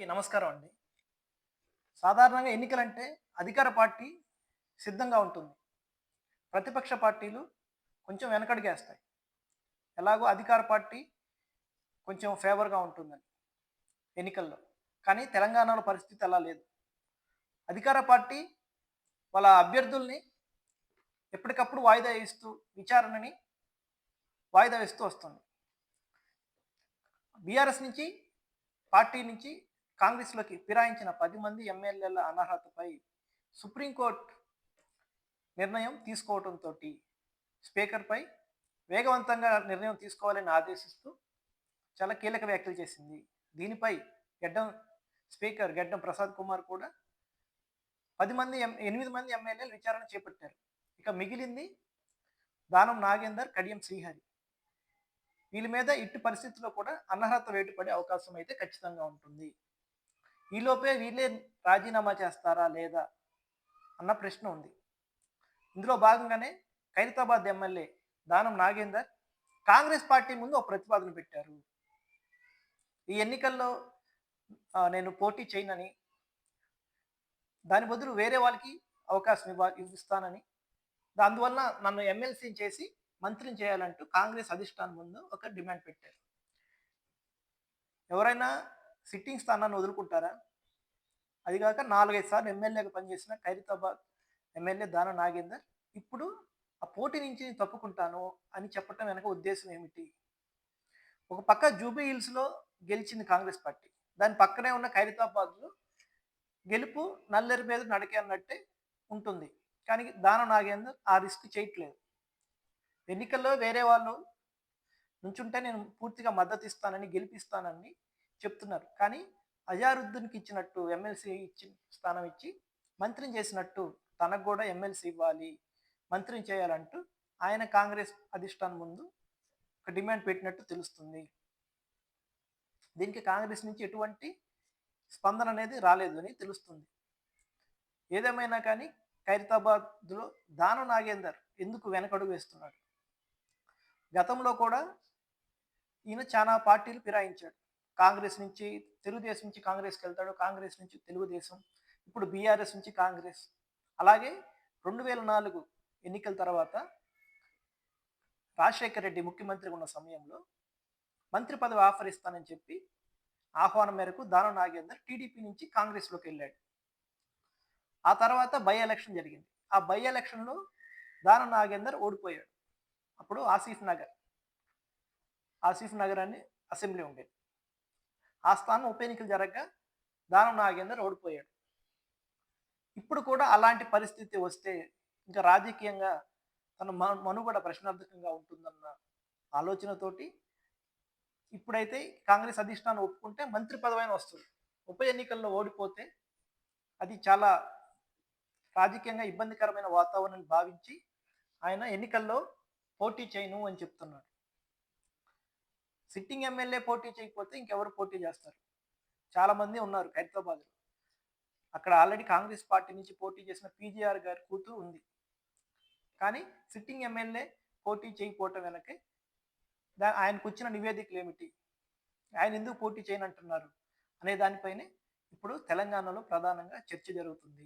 అందరికీ నమస్కారం అండి. సాధారణంగా ఎన్నికలంటే అధికార పార్టీ సిద్ధంగా ఉంటుంది. ప్రతిపక్ష పార్టీలు కొంచెం వెనకడిగేస్తాయి. ఎలాగో అధికార పార్టీ కొంచెం ఫేవర్గా ఉంటుందని ఎన్నికల్లో. కానీ తెలంగాణలో పరిస్థితి అలా లేదు. అధికార పార్టీ వాళ్ళ అభ్యర్థుల్ని ఎప్పటికప్పుడు వాయిదా వేస్తూ విచారణని వాయిదా వేస్తూ వస్తుంది. బీఆర్ఎస్ నుంచి పార్టీ నుంచి కాంగ్రెస్లోకి ఫిరాయించిన పది మంది ఎమ్మెల్యేల అనర్హతపై సుప్రీంకోర్టు నిర్ణయం తీసుకోవడంతో స్పీకర్పై వేగవంతంగా నిర్ణయం తీసుకోవాలని ఆదేశిస్తూ చాలా కీలక వ్యాఖ్యలు చేసింది. దీనిపై గెడ్డం స్పీకర్ గెడ్డం ప్రసాద్ కుమార్ కూడా పది మంది ఎం ఎనిమిది మంది ఎమ్మెల్యేలు విచారణ చేపట్టారు. ఇక మిగిలింది దానం నాగేందర్ కడియం శ్రీహరి. వీళ్ళ మీద ఇట్టి పరిస్థితుల్లో కూడా అనర్హత వేటుపడే అవకాశం అయితే ఖచ్చితంగా ఉంటుంది. ఈలోపే వీళ్ళే రాజీనామా చేస్తారా లేదా అన్న ప్రశ్న ఉంది. ఇందులో భాగంగానే ఖైరతాబాద్ ఎమ్మెల్యే దానం నాగేందర్ కాంగ్రెస్ పార్టీ ముందు ఒక ప్రతిపాదన పెట్టారు. ఈ ఎన్నికల్లో నేను పోటీ చేయనని దాని బదులు వేరే వాళ్ళకి అవకాశం ఇవ్వ ఇస్తానని అందువల్ల నన్ను ఎమ్మెల్సీని చేసి మంత్రిని చేయాలంటూ కాంగ్రెస్ అధిష్టానం ముందు ఒక డిమాండ్ పెట్టారు. ఎవరైనా సిట్టింగ్ స్థానాన్ని వదులుకుంటారా? అది కాక నాలుగైదు సార్లు ఎమ్మెల్యేగా పనిచేసిన ఖైరతాబాద్ ఎమ్మెల్యే దాన నాగేందర్ ఇప్పుడు ఆ పోటీ నుంచి నేను తప్పుకుంటాను అని చెప్పటం వెనక ఉద్దేశం ఏమిటి? ఒక పక్క జూబీ హిల్స్లో గెలిచింది కాంగ్రెస్ పార్టీ. దాని పక్కనే ఉన్న ఖైరతాబాద్లో గెలుపు నల్లరి మీద నడకే అన్నట్టే ఉంటుంది. కానీ దాన నాగేందర్ ఆ రిస్క్ చేయట్లేదు. ఎన్నికల్లో వేరే వాళ్ళు నుంచుంటే నేను పూర్తిగా మద్దతు ఇస్తానని గెలిపిస్తానని చెప్తున్నారు. కానీ అజారుద్దీన్కి ఇచ్చినట్టు ఎమ్మెల్సీ ఇచ్చి స్థానం ఇచ్చి మంత్రిని చేసినట్టు తనకు కూడా ఎమ్మెల్సీ ఇవ్వాలి మంత్రిని చేయాలంటూ ఆయన కాంగ్రెస్ అధిష్టానం ముందు ఒక డిమాండ్ పెట్టినట్టు తెలుస్తుంది. దీనికి కాంగ్రెస్ నుంచి ఎటువంటి స్పందన అనేది రాలేదు అని తెలుస్తుంది. ఏదేమైనా కానీ ఖైరతాబాద్లో దాన నాగేందర్ ఎందుకు వెనకడుగు వేస్తున్నాడు? గతంలో కూడా ఈయన చాలా పార్టీలు ఫిరాయించాడు. కాంగ్రెస్ నుంచి తెలుగుదేశం నుంచి కాంగ్రెస్కి వెళ్తాడు కాంగ్రెస్ నుంచి తెలుగుదేశం ఇప్పుడు బీఆర్ఎస్ నుంచి కాంగ్రెస్. అలాగే రెండు వేల నాలుగు ఎన్నికల తర్వాత రాజశేఖర రెడ్డి ముఖ్యమంత్రిగా ఉన్న సమయంలో మంత్రి పదవి ఆఫర్ ఇస్తానని చెప్పి ఆహ్వానం మేరకు దానం నాగేందర్ టీడీపీ నుంచి కాంగ్రెస్లోకి వెళ్ళాడు. ఆ తర్వాత బై ఎలక్షన్ జరిగింది. ఆ బై ఎలక్షన్లో దానం నాగేందర్ ఓడిపోయాడు. అప్పుడు ఆసిఫ్ నగర్ ఆసిఫ్ నగర్ అని అసెంబ్లీ ఉండేది. ఆ స్థానం ఉప ఎన్నికలు జరగగా దానం నాగేందర్ ఓడిపోయాడు. ఇప్పుడు కూడా అలాంటి పరిస్థితి వస్తే ఇంకా రాజకీయంగా తన మనుగడ ప్రశ్నార్థకంగా ఉంటుందన్న ఆలోచనతోటి ఇప్పుడైతే కాంగ్రెస్ అధిష్టానం ఒప్పుకుంటే మంత్రి పదవైన వస్తుంది. ఉప ఎన్నికల్లో ఓడిపోతే అది చాలా రాజకీయంగా ఇబ్బందికరమైన వాతావరణాన్ని భావించి ఆయన ఎన్నికల్లో పోటీ చేయను అని చెప్తున్నాడు. సిట్టింగ్ ఎమ్మెల్యే పోటీ చేయకపోతే ఇంకెవరు పోటీ చేస్తారు? చాలామంది ఉన్నారు హైదరాబాద్లో. అక్కడ ఆల్రెడీ కాంగ్రెస్ పార్టీ నుంచి పోటీ చేసిన పీజీఆర్ గారి కూతురు ఉంది. కానీ సిట్టింగ్ ఎమ్మెల్యే పోటీ చేయకపోవటం వెనకే దా ఆయనకు వచ్చిన నివేదికలు ఏమిటి? ఆయన ఎందుకు పోటీ చేయనంటున్నారు? అనే దానిపైనే ఇప్పుడు తెలంగాణలో ప్రధానంగా చర్చ జరుగుతుంది.